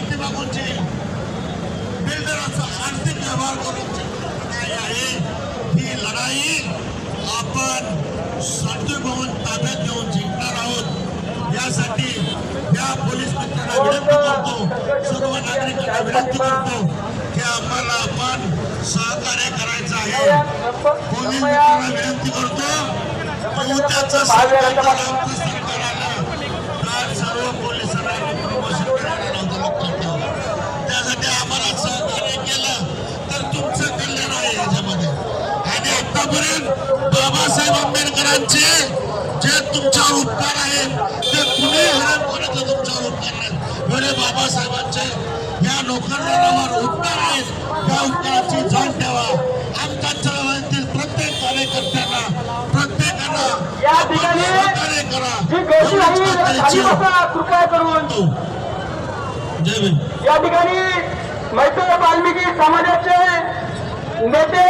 पाठीमागूनची बिल्डराचा आर्थिक व्यवहार करून लढाई आहे. ही लढाई आपण सरदूर भवन ताब्यात घेऊन जिंकणार आहोत. यासाठी या पोलीस मित्रांना विनंती करतो सर्व नागरिकांना विनंती करतो की आम्हाला आपण सहकार्य करायचं आहे. पोलीस मित्रांना विनंती करतो की आतापर्यंत बाबासाहेब आंबेडकरांचे जे तुमच्यावर उपकार आहेत ते कुणी हरण कोणाचे तुमच्यावर उपकार नाहीत एवढे बाबासाहेबांचे या नोकरदारावर उपकार आहेत त्या उपकाराची जाण ठेवा. आमच्या चळवळीतील प्रत्येक कार्यकर्त्यांना प्रत्येकाला करा. या ठिकाणी मैत्र वाल्मिकी समाजाचे नेते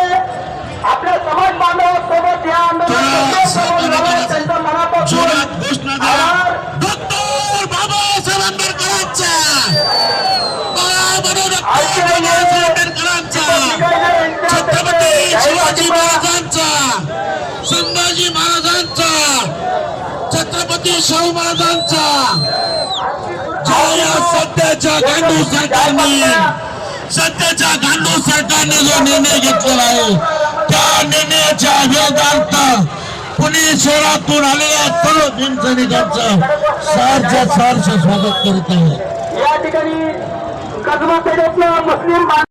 शिवाजी महाराजांचा संभाजी महाराजांचा छत्रपती शाहू महाराजांचा. ज्या या सध्याच्या गांडू सरकारने. सध्याच्या गांडू सरकारने जो निर्णय घेतलेला आहे त्या निर्णयाच्या विरोधार्थ पुणे शहरातून आलेल्या सर्व भीमसैनिकांचं सहर्ष सहर्ष स्वागत करत आहे या ठिकाणी कसबा पेठेतलं मुस्लिम